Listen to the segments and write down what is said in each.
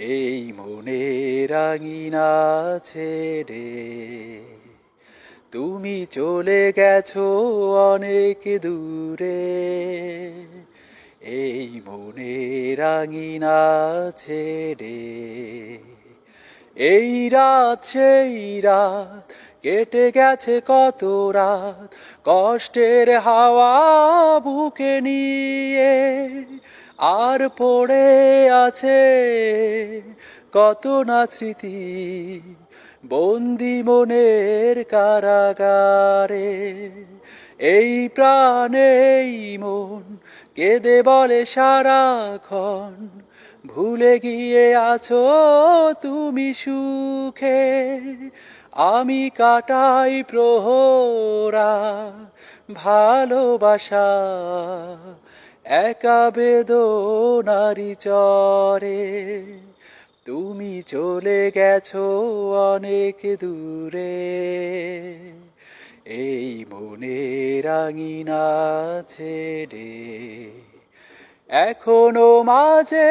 এই মনে রাঙিনা ছেড়ে তুমি চলে গেছো অনেক দূরে। এই মনে রাঙিনা ছেড়ে এই রাত, সেই রাত, কেটে গেছে কত রাত। কষ্টের হাওয়া বুকে নিয়ে আর পড়ে আছে কত না স্মৃতি বন্দি মনের কারাগারে। এই প্রাণে এই মন কেঁদে বলে, সারাক্ষণ ভুলে গিয়ে আছো তুমি সুখে। আমি কাটাই প্রহরা ভালোবাসা একা বেদনারি চরে। তুমি চলে গেছো অনেক দূরে। এই মনে রাঙিনা ছেড়ে এখনও মাঝে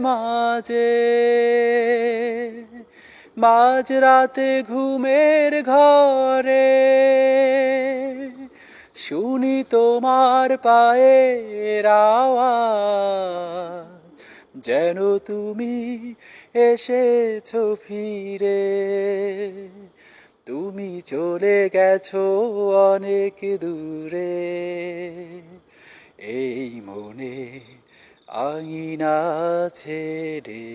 মাঝে। মাঝ রাতে ঘুমের ঘরে। শুনি তোমার পায়ের আওয়াজ, যেন তুমি এসেছ ফিরে। তুমি চলে গেছো অনেক দূরে, এই মনে আঙিনা ছেড়ে।